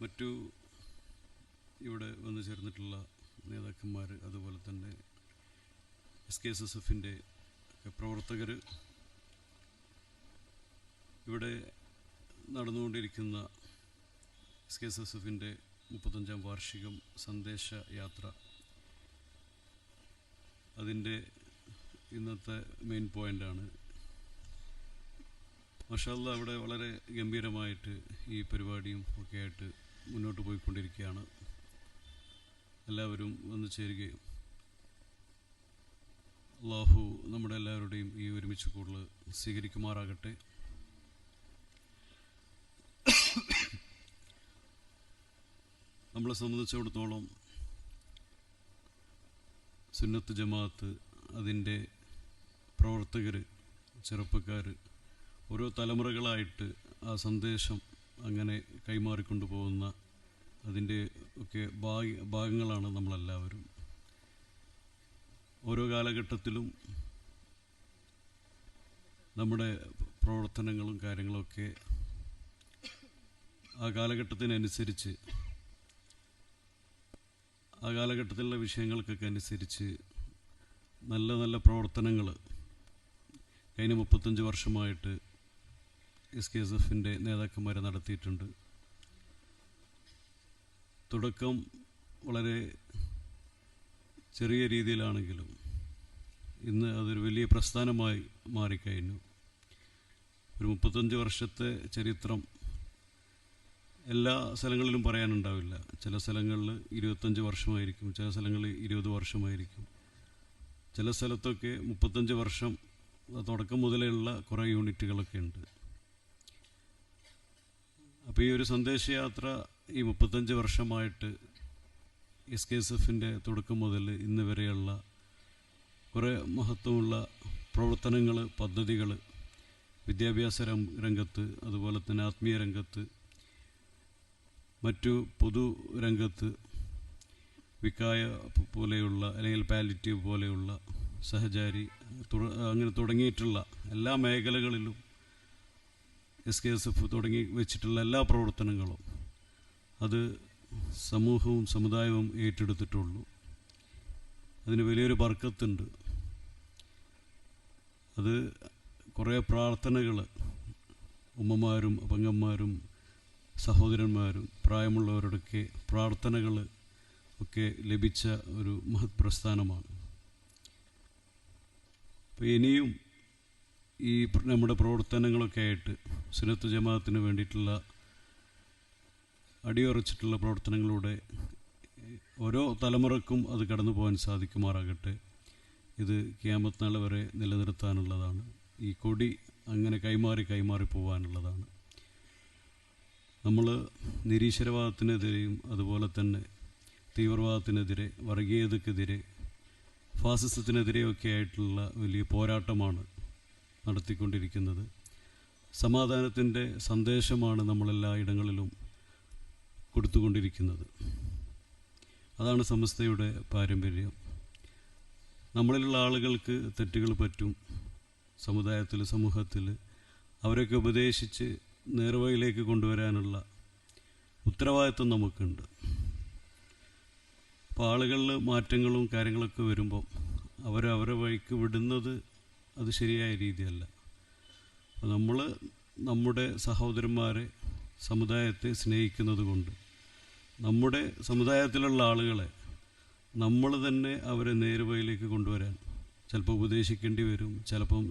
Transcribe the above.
മറ്റു ഇവിടെ വന്നു ചേർന്നിട്ടുള്ള നേതാക്കന്മാർ അതുപോലെ തന്നെ എസ് കെ എസ് എസ് എഫിന്റെ പ്രവർത്തകർ ഇവിടെ നടന്നുകൊണ്ടിരിക്കുന്ന എസ് കെ എസ് എസ് എഫിന്റെ മുപ്പത്തഞ്ചാം വാർഷികം സന്ദേശ യാത്ര. അതിന്റെ ഇന്നത്തെ മെയിൻ പോയിന്റാണ് മഷാല്ല അവിടെ വളരെ ഗംഭീരമായിട്ട് ഈ പരിപാടിയും ഒക്കെ ആയിട്ട് മുന്നോട്ട് പോയിക്കൊണ്ടിരിക്കുകയാണ്. എല്ലാവരും വന്നു ചേരുകയും. അള്ളാഹു നമ്മുടെ എല്ലാവരുടെയും ഈ ഒരുമിച്ച് കൂടുതൽ സ്വീകരിക്കുമാറാകട്ടെ. നമ്മളെ സംബന്ധിച്ചിടത്തോളം സുന്നത്ത് ജമാഅത്ത് അതിന്റെ പ്രവർത്തകർ ചെറുപ്പക്കാർ ഓരോ തലമുറകളായിട്ട് ആ സന്ദേശം അങ്ങനെ കൈമാറിക്കൊണ്ടു പോകുന്ന അതിന്റെ ഒക്കെ ഭാഗ ഭാഗങ്ങളാണ് നമ്മളെല്ലാവരും. ഓരോ കാലഘട്ടത്തിലും നമ്മുടെ പ്രവർത്തനങ്ങളും കാര്യങ്ങളൊക്കെ ആ കാലഘട്ടത്തിനനുസരിച്ച് ആ കാലഘട്ടത്തിലുള്ള വിഷയങ്ങൾക്കൊക്കെ അനുസരിച്ച് നല്ല നല്ല പ്രവർത്തനങ്ങൾ കഴിഞ്ഞ മുപ്പത്തഞ്ച് വർഷമായിട്ട് എസ് കെ എസ് എഫിന്റെ നടത്തിയിട്ടുണ്ട്. തുടക്കം വളരെ ചെറിയ രീതിയിലാണെങ്കിലും ഇന്ന് അതൊരു വലിയ പ്രസ്ഥാനമായി മാറിക്കഴിഞ്ഞു. ഒരു മുപ്പത്തഞ്ച് വർഷത്തെ ചരിത്രം എല്ലാ സ്ഥലങ്ങളിലും പറയാനുണ്ടാവില്ല. ചില സ്ഥലങ്ങളിൽ ഇരുപത്തഞ്ച് വർഷമായിരിക്കും ചില സ്ഥലങ്ങളിൽ ഇരുപത് വർഷമായിരിക്കും. ചില സ്ഥലത്തൊക്കെ മുപ്പത്തഞ്ച് വർഷം തുടക്കം മുതലേ ഉള്ള കുറേ യൂണിറ്റുകളൊക്കെ ഉണ്ട്. അപ്പോൾ ഈ ഒരു സന്ദേശയാത്ര ഈ മുപ്പത്തഞ്ച് വർഷമായിട്ട് എസ് കെ എസ് എഫിന്റെ തുടക്കം മുതൽ ഇന്ന് വരെയുള്ള കുറേ മഹത്വമുള്ള പ്രവർത്തനങ്ങൾ പദ്ധതികൾ വിദ്യാഭ്യാസ രംഗത്ത് അതുപോലെ തന്നെ ആത്മീയ രംഗത്ത് മറ്റു പൊതു രംഗത്ത് വിക്കായ പോലെയുള്ള അല്ലെങ്കിൽ പാലിറ്റീവ് പോലെയുള്ള സഹചാരി അങ്ങനെ തുടങ്ങിയിട്ടുള്ള എല്ലാ മേഖലകളിലും എസ് കെ എസ് എഫ് തുടങ്ങി വെച്ചിട്ടുള്ള എല്ലാ പ്രവർത്തനങ്ങളും അത് സമൂഹവും സമുദായവും ഏറ്റെടുത്തിട്ടുള്ളൂ. അതിന് വലിയൊരു ബർക്കത്തുണ്ട്. അത് കുറേ പ്രാർത്ഥനകൾ ഉമ്മമാരും അപ്പങ്ങന്മാരും സഹോദരന്മാരും പ്രായമുള്ളവരുടെയൊക്കെ പ്രാർത്ഥനകൾ ഒക്കെ ലഭിച്ച ഒരു മഹത് പ്രസ്ഥാനമാണ് അപ്പോൾ ഇനിയും ഈ നമ്മുടെ പ്രവർത്തനങ്ങളൊക്കെ ആയിട്ട് സുനത്ത് ജമാഅത്തിന് വേണ്ടിയിട്ടുള്ള അടിയുറച്ചിട്ടുള്ള പ്രവർത്തനങ്ങളിലൂടെ ഓരോ തലമുറക്കും അത് കടന്നു പോകാൻ സാധിക്കുമാറാകട്ടെ. ഇത് ക്യാമത്ത് നാൾ വരെ നിലനിർത്താനുള്ളതാണ്. ഈ കൊടി അങ്ങനെ കൈമാറി കൈമാറി പോകാനുള്ളതാണ് നമ്മൾ നിരീശ്വരവാദത്തിനെതിരെയും അതുപോലെ തന്നെ തീവ്രവാദത്തിനെതിരെ വർഗീയതക്കെതിരെ ഫാസിസത്തിനെതിരെയൊക്കെ ആയിട്ടുള്ള വലിയ പോരാട്ടമാണ് നടത്തിക്കൊണ്ടിരിക്കുന്നത്. സമാധാനത്തിന്റെ സന്ദേശമാണ് നമ്മളെല്ലാ ഇടങ്ങളിലും കൊടുത്തുകൊണ്ടിരിക്കുന്നത്. അതാണ് സമസ്തയുടെ പാരമ്പര്യം. നമ്മളിലുള്ള ആളുകൾക്ക് തെറ്റുകൾ പറ്റും. സമുദായത്തിൽ സമൂഹത്തിൽ അവരൊക്കെ ഉപദേശിച്ച് നേർവഴിയിലേക്ക് കൊണ്ടുവരാനുള്ള ഉത്തരവാദിത്വം നമുക്കുണ്ട്. അപ്പോൾ ആളുകളിൽ മാറ്റങ്ങളും കാര്യങ്ങളൊക്കെ വരുമ്പോൾ അവരവരെ വഴിക്ക് വിടുന്നത് അത് ശരിയായ രീതിയല്ല. നമ്മൾ നമ്മുടെ സഹോദരന്മാരെ സമുദായത്തെ സ്നേഹിക്കുന്നത് കൊണ്ട് നമ്മുടെ സമുദായത്തിലുള്ള ആളുകളെ നമ്മൾ തന്നെ അവരെ നേരുവയിലേക്ക് കൊണ്ടുവരാൻ ചിലപ്പോൾ ഉപദേശിക്കേണ്ടി വരും ചിലപ്പം